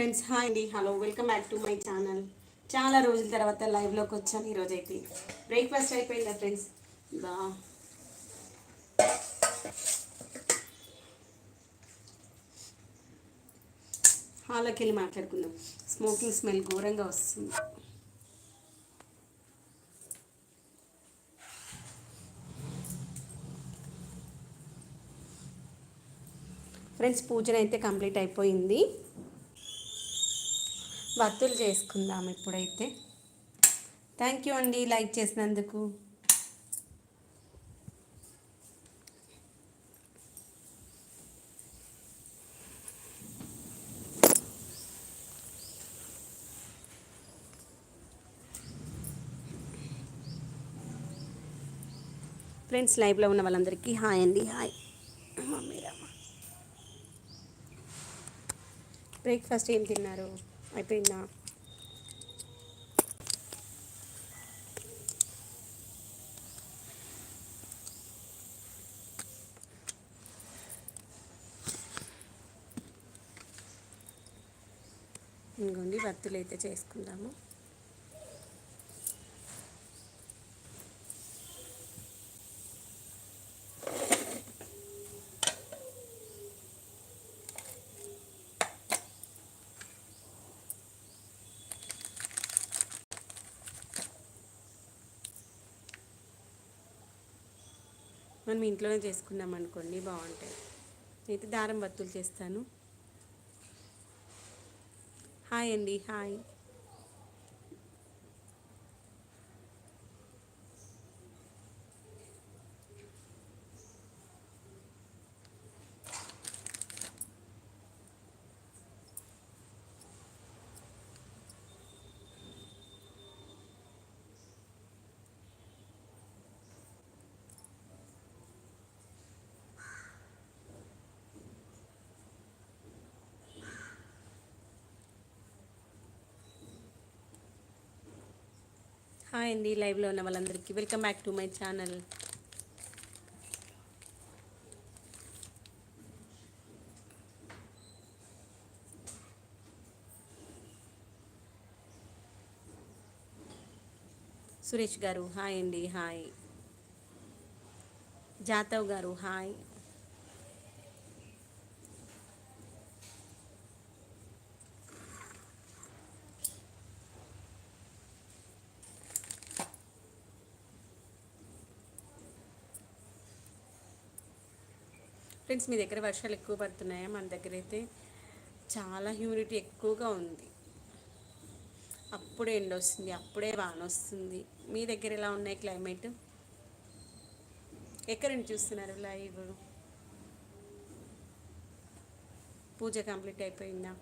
Friends hi అండి. Hello welcome back to my channel. చాలా రోజుల తర్వాత లైవ్లోకి వచ్చాను ఈరోజు అయితే బ్రేక్ఫాస్ట్ అయిపోయిందా ఫ్రెండ్స్? బా హాల్లోకి వెళ్ళి మాట్లాడుకుందాం. స్మోకింగ్ స్మెల్ ఘోరంగా వస్తుంది. ఫ్రెండ్స్ పూజన అయితే కంప్లీట్ అయిపోయింది. వత్తులు చేసుకుందాం ఇప్పుడైతే. థ్యాంక్ యూ అండి లైక్ చేసినందుకు. ఫ్రెండ్స్ లైవ్లో ఉన్న వాళ్ళందరికీ హాయ్ అండి. హాయ్ మమ్మీ రామ బ్రేక్ఫాస్ట్ ఏం తిన్నారు? అయిపోయిందా? ఇంకోండి వత్తులు అయితే చేసుకుందాము. మనం ఇంట్లోనే చేసుకున్నాం అనుకోండి బాగుంటాయి. అయితే దారం వత్తులు చేస్తాను. హాయ్ అండి హాయ్. హాయ్ అండి లైవ్లో ఉన్న వాళ్ళందరికీ. Welcome back to my channel. Suresh గారు హాయ్ అండి హాయ్. జాతవ్ గారు హాయ్. ఫ్రెండ్స్ మీ దగ్గర వర్షాలు ఎక్కువ పడుతున్నాయా? మన దగ్గర అయితే చాలా హ్యూమిడిటీ ఎక్కువగా ఉంది. అప్పుడే ఎండ వస్తుంది అప్పుడే వాన వస్తుంది. మీ దగ్గర ఎలా ఉన్నాయి క్లైమేట్ ఎక్కడ నుండి చూస్తున్నారు లైవ్ పూజ కంప్లీట్ అయిపోయిందా?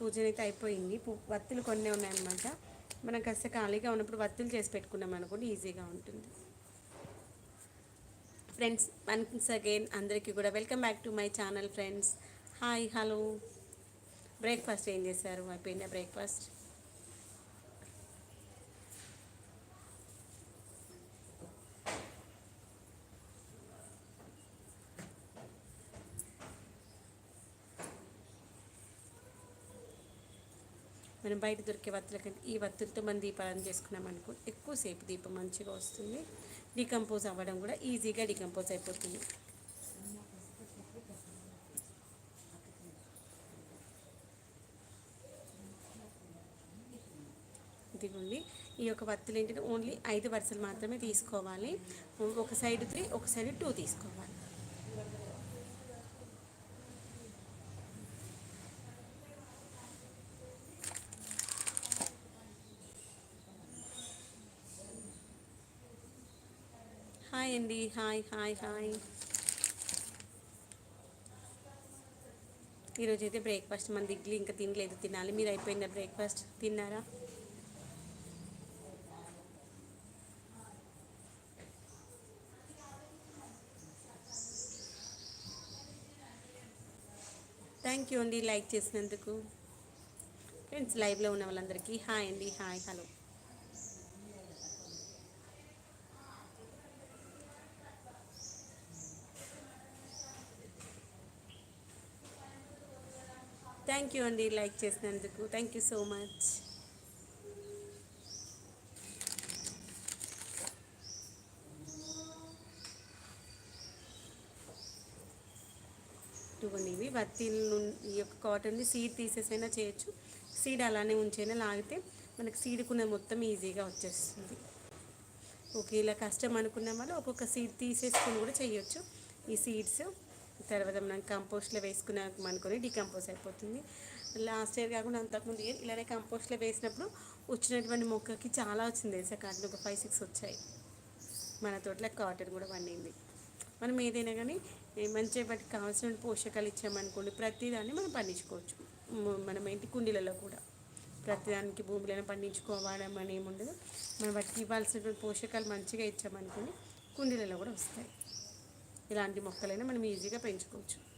పూజ అయితే అయిపోయింది. పూ వత్తులు కొన్ని ఉన్నాయన్నమాట. మనం కాస్త ఖాళీగా ఉన్నప్పుడు వత్తులు చేసి పెట్టుకున్నాం అనుకోండి ఈజీగా ఉంటుంది. ఫ్రెండ్స్ వన్స్ అగైన్ అందరికీ కూడా welcome back to my channel friends hi hello breakfast ఏం చేశారు? అయిపోయిందా బ్రేక్ఫాస్ట్ మనం బయట దొరికే వత్తుల కంటే ఈ వత్తులతో మనం దీపాలను చేసుకున్నాం అనుకో ఎక్కువసేపు దీపం మంచిగా వస్తుంది. డికంపోజ్ అవ్వడం కూడా ఈజీగా డికంపోజ్ అయిపోతుంది. ఇదిగోండి. ఈ యొక్క వత్తులు ఏంటంటే ఓన్లీ ఐదు వరుసలు మాత్రమే తీసుకోవాలి. ఒక సైడ్ త్రీ ఒక సైడ్ టూ తీసుకోవాలి. హాయ్ అండి. Hi hi hi. ఈరోజు అయితే బ్రేక్ఫాస్ట్ మన ఇడ్లీ ఇంకా తినలేదు. తినాలి. మీరు అయిపోయిందా బ్రేక్ఫాస్ట్? తిన్నారా? థ్యాంక్ యూ అండి లైక్ చేసినందుకు. ఫ్రెండ్స్ లైవ్లో ఉన్న వాళ్ళందరికీ హాయ్ అండి. Hi hello. థ్యాంక్ యూ అండి లైక్ చేసినందుకు. థ్యాంక్ యూ సో మచ్ ఇవి వత్తి నుండి ఈ యొక్క కాటన్ని సీడ్ తీసేసైనా చేయొచ్చు. సీడ్ అలానే ఉంచైనా లాగితే మనకి సీడ్కున్న మొత్తం ఈజీగా వచ్చేస్తుంది. ఓకే ఇలా కష్టం అనుకున్న వాళ్ళు ఒక్కొక్క సీడ్ తీసేసుకొని కూడా చేయొచ్చు. ఈ సీడ్స్ తర్వాత మనం కంపోస్ట్లో వేసుకున్నాం అనుకొని డికంపోజ్ అయిపోతుంది. లాస్ట్ ఇయర్ కాకుండా అంతకుముందు ఇయర్ ఇలానే కంపోస్ట్లో వేసినప్పుడు వచ్చినటువంటి మొక్కకి చాలా వచ్చింది తెలుసా కాటన్ ఒక ఫైవ్ సిక్స్ వచ్చాయి. మన తోటలో కాటన్ కూడా పండింది. మనం ఏదైనా కానీ మంచిగా వాటికి కావాల్సిన పోషకాలు ఇచ్చామనుకోండి ప్రతిదాన్ని మనం పండించుకోవచ్చు. మనం ఏంటి? కుండీలలో కూడా. ప్రతిదానికి భూమిలో పండించుకోవడం అని ఏముండదు. మనం వాటికి ఇవ్వాల్సినటువంటి పోషకాలు మంచిగా ఇచ్చామనుకోండి కుండీలలో కూడా వస్తాయి. ఇలాంటి మొక్కలైనా మనం ఈజీగా పెంచుకోవచ్చు.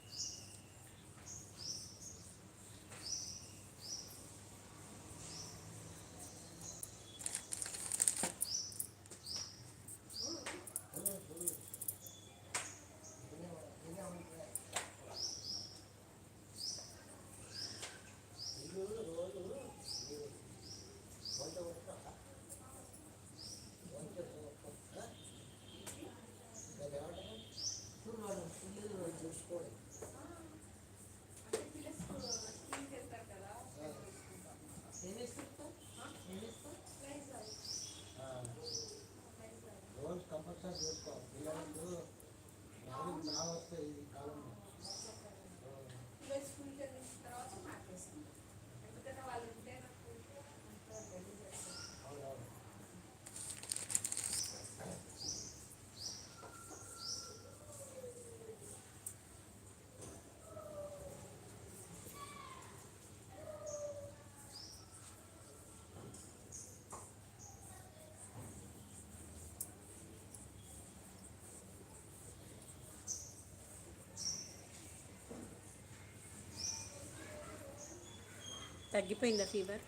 తగ్గిపోయిందా ఫీవర్?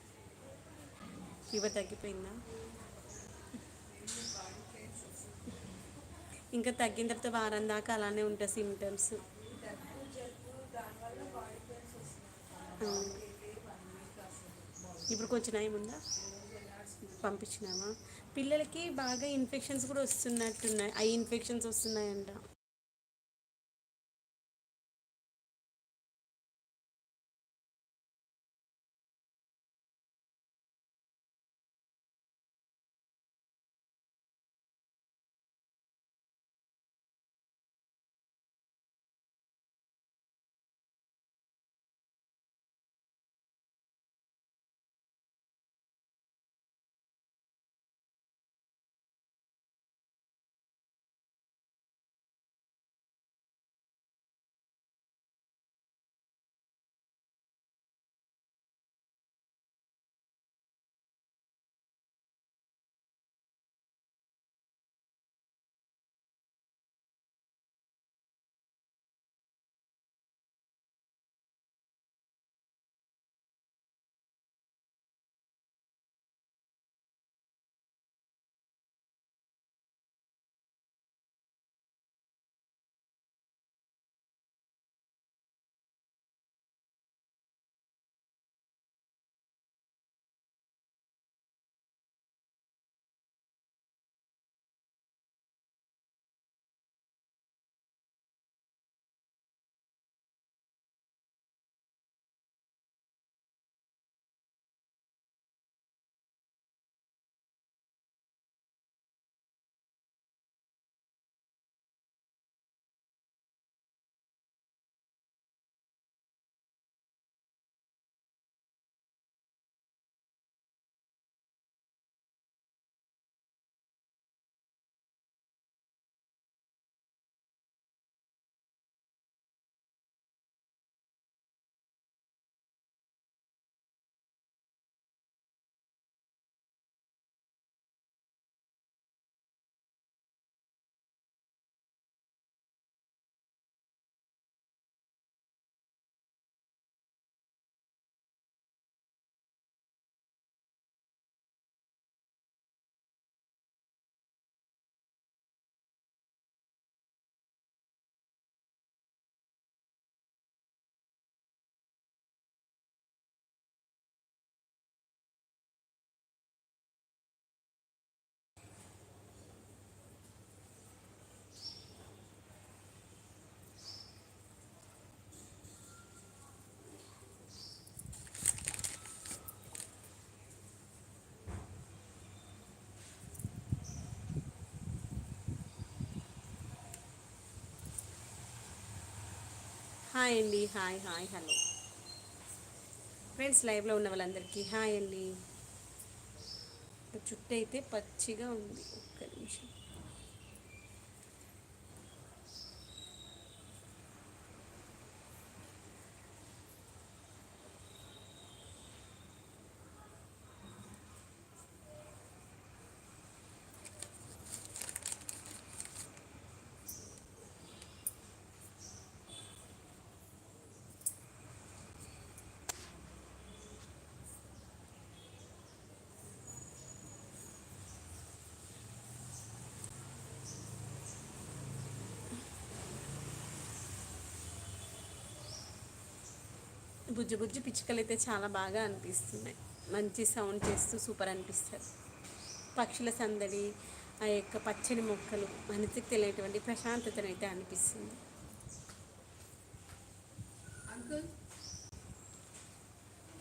ఫీవర్ తగ్గిపోయిందా? ఇంకా తగ్గిన తర్వాత వారం దాకా అలానే ఉంటాయి సిమ్టమ్స్ ఇప్పుడు కొంచెం నయం ఉందా? పంపించినామా? పిల్లలకి బాగా ఇన్ఫెక్షన్స్ కూడా వస్తున్నట్టున్నాయి. ఐ ఇన్ఫెక్షన్స్ వస్తున్నాయంట. హాయ్ అండి హాయ్ హాయ్ హలో. ఫ్రెండ్స్ లైవ్లో ఉన్న వాళ్ళందరికీ హాయ్ అండి. చుట్టూ అయితే పచ్చిగా ఉంది. ఒక్క నిమిషం. బుజ్జి బుజ్జి పిచ్చుకలు అయితే చాలా బాగా అనిపిస్తున్నాయి. మంచి సౌండ్ చేస్తూ సూపర్ అనిపిస్తారు. పక్షుల సందడి ఆ యొక్క పచ్చని మొక్కలు మనసుకు తెలియటువంటి ప్రశాంతతను అయితే అనిపిస్తుంది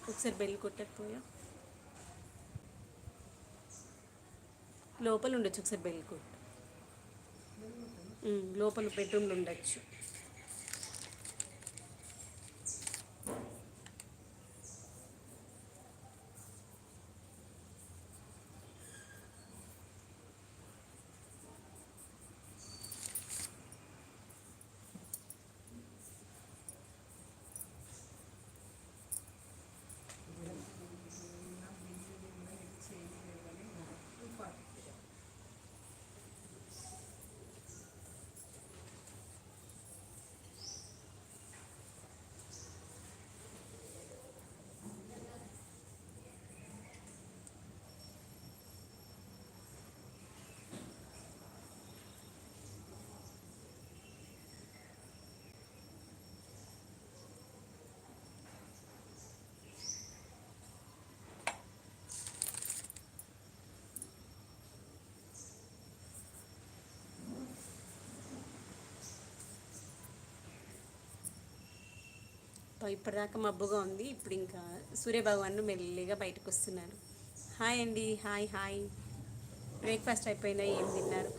ఒకసారి బెల్ కొట్టకపోయా లోపల ఉండొచ్చు ఒకసారి బెల్ కొట్టు. లోపల బెడ్రూమ్లో ఉండొచ్చు. ఇప్పటిదాకా మబ్బుగా ఉంది. ఇప్పుడు ఇంకా సూర్యభగవాను మెల్లిగా బయటకు వస్తున్నారు హాయ్ అండి హాయ్ హాయ్. బ్రేక్ఫాస్ట్ అయిపోయినా ఏం తిన్నారు?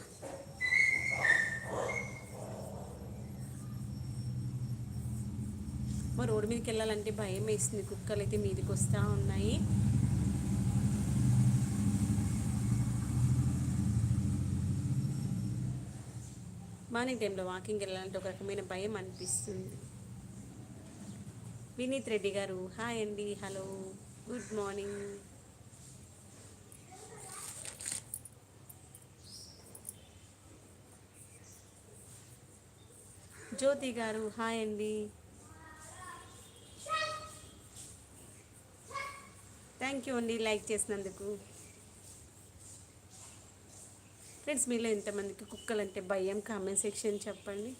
మా రోడ్డు మీదకి వెళ్ళాలంటే భయం వేస్తుంది కుక్కలు అయితే మీదకి వస్తూ ఉన్నాయి. మార్నింగ్ టైంలో వాకింగ్ వెళ్ళాలంటే ఒక రకమైన భయం అనిపిస్తుంది. వినీత్ రెడ్డి గారు. హాయ్ అండి. హలో. Good morning. జ్యోతి గారు హాయ్ అండి. థ్యాంక్ యూ అండి లైక్ చేసినందుకు. ఫ్రెండ్స్ మీలో ఎంతమందికి కుక్కలంటే భయం. కామెంట్ సెక్షన్ చెప్పండి.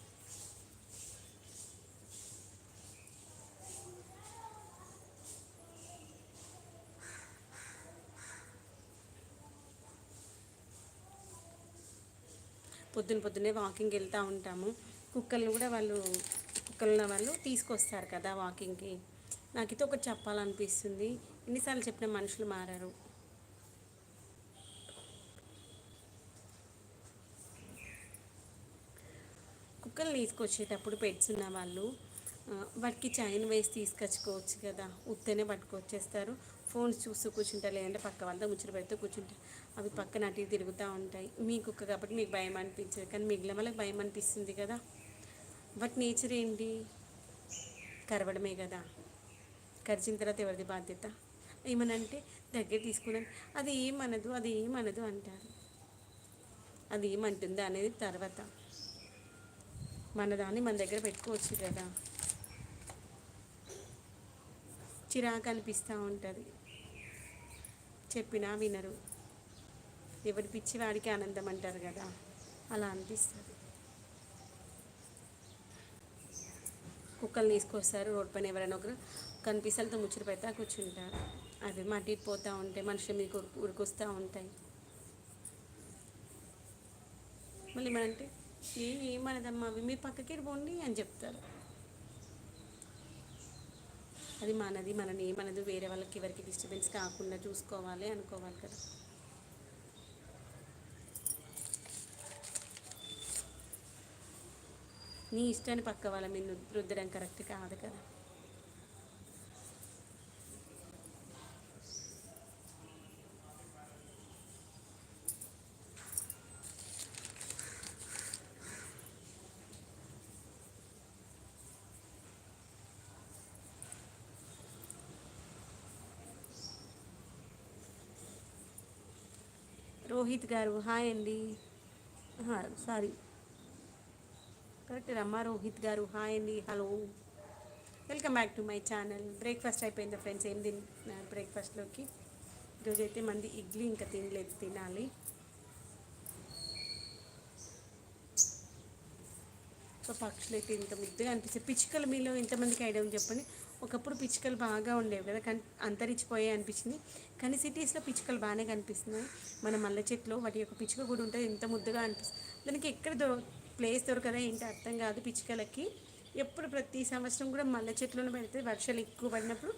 పొద్దున పొద్దున్నే వాకింగ్ వెళ్తూ ఉంటాము. కుక్కలను కూడా వాళ్ళు కుక్కలు ఉన్న వాళ్ళు తీసుకొస్తారు కదా వాకింగ్కి. నాకైతే ఒకటి చెప్పాలనిపిస్తుంది. ఎన్నిసార్లు చెప్పిన మనుషులు మారారు. కుక్కలు తీసుకొచ్చేటప్పుడు పెట్స్ ఉన్న వాళ్ళు వాటికి చైన్ వేసి తీసుకొచ్చుకోవచ్చు కదా. ఉత్తనే పట్టుకొచ్చేస్తారు. ఫోన్స్ చూస్తూ కూర్చుంటారు. లేదంటే పక్క వాళ్ళతో ముచ్చట పెడుతూ కూర్చుంటారు. అవి పక్కన అటు తిరుగుతూ ఉంటాయి. మీ కుక్క కాబట్టి మీకు భయం అనిపించదు. కానీ మిగిలిన వాళ్ళకి భయం అనిపిస్తుంది కదా. బట్ నేచర్ ఏంటి? కరవడమే కదా. కరిచిన తర్వాత ఎవరిది బాధ్యత? ఏమనంటే దగ్గర తీసుకున్నాను. అది ఏమనదు అది ఏమనదు అంటారు. అది ఏమంటుందా అనేది తర్వాత. మన దాన్ని మన దగ్గర పెట్టుకోవచ్చు కదా. చిరాకు అనిపిస్తూ ఉంటుంది. చెప్పినా వినరు. ఎవరి పిచ్చి వాడికి ఆనందం అంటారు కదా? అలా అనిపిస్తుంది. కుక్కలు తీసుకొస్తారు రోడ్ పైన ఎవరైనా ఒకరు కనిపిస్తలతో ముచ్చట పెడతా కూర్చుంటారు. అవి మట్టి పోతూ ఉంటాయి మనుషుల మీద ఉరికొస్తూ ఉంటాయి. మళ్ళీ ఏమనంటే ఏ ఏమనదమ్మా అవి మీ పక్కకి పోండి అని చెప్తారు. అది మనది మనని ఏమనదు వేరే వాళ్ళకి ఎవరికి డిస్టర్బెన్స్ కాకుండా చూసుకోవాలి అనుకోవాలి కదా. నీ ఇష్టాన్ని పక్క వాళ్ళ మీద రుద్దడం కరెక్ట్ కాదు కదా. రోహిత్ గారు హాయ్ అండి. సారీ కరెక్ట్ రమ్మా రోహిత్ గారు. హాయ్ అండి. Hello. Welcome back to my channel. Breakfast అయిపోయింది ఫ్రెండ్స్. ఏం తిన్నారు బ్రేక్ఫాస్ట్లోకి? ఈరోజు అయితే మంది ఇడ్లీ ఇంకా తినలేదు తినాలి. సో పక్షులు అయితే ఇంత ముద్దుగా అనిపిస్తాయి. పిచ్చుకలు మీలో ఎంతమందికి ఐడియా ఉంది చెప్పండి? ఒకప్పుడు పిచ్చుకలు బాగా ఉండేవి కదా కానీ అంతరించిపోయాయి అనిపించింది. కానీ సిటీస్లో పిచ్చుకలు బాగానే కనిపిస్తున్నాయి. మన మల్ల చెట్లు వాటి యొక్క పిచ్చుక కూడా ఉంటుంది ఎంత ముద్దుగా అనిపిస్తుంది దానికి ఎక్కడ దొ ప్లేస్ దొరకదా ఏంటి అర్థం కాదు పిచ్చుకలకి. ఎప్పుడు ప్రతి సంవత్సరం కూడా మల్లె చెట్లను పెడితే వర్షాలు ఎక్కువ పడినప్పుడు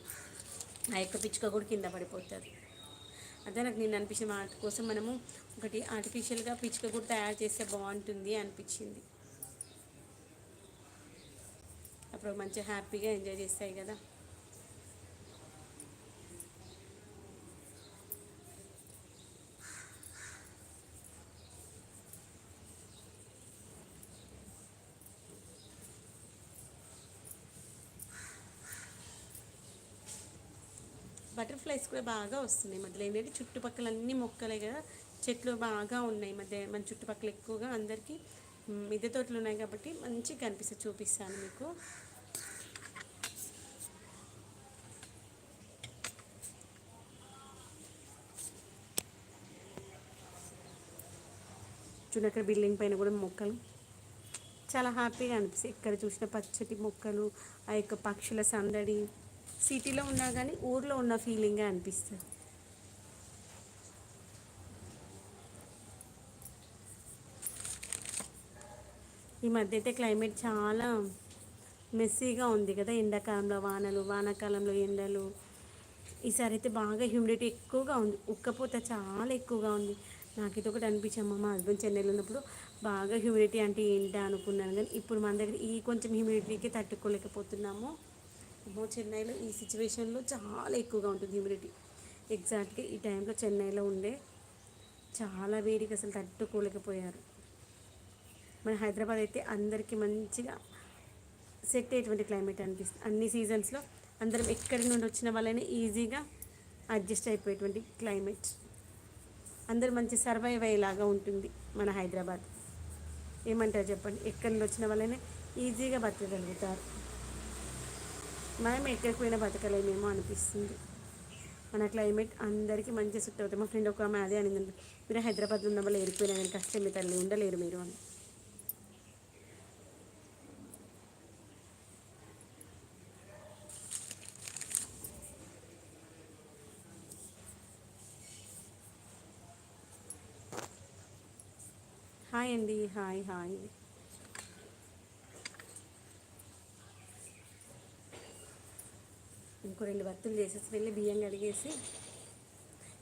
ఆ యొక్క పిచ్చుక కూడా కింద పడిపోతుంది. అదే నాకు నేను అనిపించిన వాటి కోసం మనము ఒకటి ఆర్టిఫిషియల్గా పిచ్చుక కూడా తయారు చేస్తే బాగుంటుంది అనిపించింది. అప్పుడు మంచిగా హ్యాపీగా ఎంజాయ్ చేస్తాయి కదా. బటర్ఫ్లైస్ కూడా బాగా వస్తున్నాయి మధ్యలో. ఏంటంటే చుట్టుపక్కల అన్ని మొక్కలే కదా చెట్లు బాగా ఉన్నాయి మధ్య మన చుట్టుపక్కల ఎక్కువగా అందరికీ మిద్దె తోటలు ఉన్నాయి కాబట్టి మంచిగా కనిపిస్తుంది చూపిస్తాను మీకు. చూడండి అక్కడ బిల్డింగ్ పైన కూడా మొక్కలు. చాలా హ్యాపీగా అనిపిస్తాయి ఎక్కడ చూసిన పచ్చటి మొక్కలు ఆ యొక్క పక్షుల సందడి. సిటీలో ఉన్నా కానీ ఊర్లో ఉన్న ఫీలింగే అనిపిస్తుంది. ఈ మధ్య అయితే క్లైమేట్ చాలా మెస్సీగా ఉంది కదా ఎండాకాలంలో వానలు వానాకాలంలో ఎండలు. ఈసారి అయితే బాగా హ్యూమిడిటీ ఎక్కువగా ఉంది. ఉక్కపోత చాలా ఎక్కువగా ఉంది. నాకు ఇది ఒకటి అనిపించమ్మా మా హస్బెండ్ చెన్నైలో ఉన్నప్పుడు బాగా హ్యూమిడిటీ అంటే ఏంటా అనుకున్నాను కానీ ఇప్పుడు మన దగ్గర ఈ కొంచెం హ్యూమిడిటీకి తట్టుకోలేకపోతున్నాము. అమ్మో చెన్నైలో ఈ సిచ్యువేషన్లో చాలా ఎక్కువగా ఉంటుంది హ్యూమిడిటీ. ఎగ్జాక్ట్గా ఈ టైంలో చెన్నైలో ఉండే చాలా వేడికి అసలు తట్టుకోలేకపోయారు. మన హైదరాబాద్ అయితే అందరికీ మంచిగా సెట్ అయ్యేటువంటి క్లైమేట్ అనిపిస్తుంది. అన్ని సీజన్స్లో అందరం ఎక్కడి నుండి వచ్చిన వాళ్ళనే ఈజీగా అడ్జస్ట్ అయిపోయేటువంటి క్లైమేట్. అందరు మంచి సర్వైవ్ అయ్యేలాగా ఉంటుంది మన హైదరాబాద్. ఏమంటారు చెప్పండి? ఎక్కడి నుండి వచ్చిన వాళ్ళనే ఈజీగా బతకగలుగుతారు. మనం ఎక్కడికి బతకలేమేమో అనిపిస్తుంది. మన క్లైమేట్ అందరికీ మంచి సెట్ అవుతుంది. మా ఫ్రెండ్ ఒక ఆమె అదే అనిందండి మీరు హైదరాబాద్లో ఉన్న వాళ్ళు ఏరిపోయినా కానీ కష్టమే తల్లి ఉండలేరు మీరు అని. హాయ్ అండి. Hi hi. ఇంకో రెండు వత్తులు చేసేసి వెళ్ళి బియ్యం కడిగేసి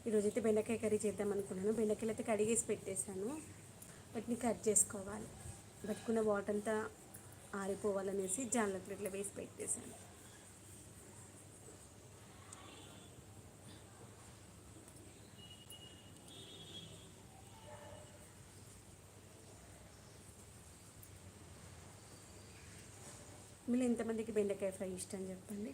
ఈరోజైతే బెండకాయ కర్రీ చేద్దాం అనుకున్నాను. బెండకాయలు అయితే కడిగేసి పెట్టేశాను. వాటిని కట్ చేసుకోవాలి. పట్టుకున్న వాటర్ అంతా ఆరిపోవాలనేసి జాన్ల ప్లేట్లో వేసి పెట్టేశాను. మీరు ఎంతమందికి బెండకాయ ఫ్రై ఇష్టం చెప్పండి?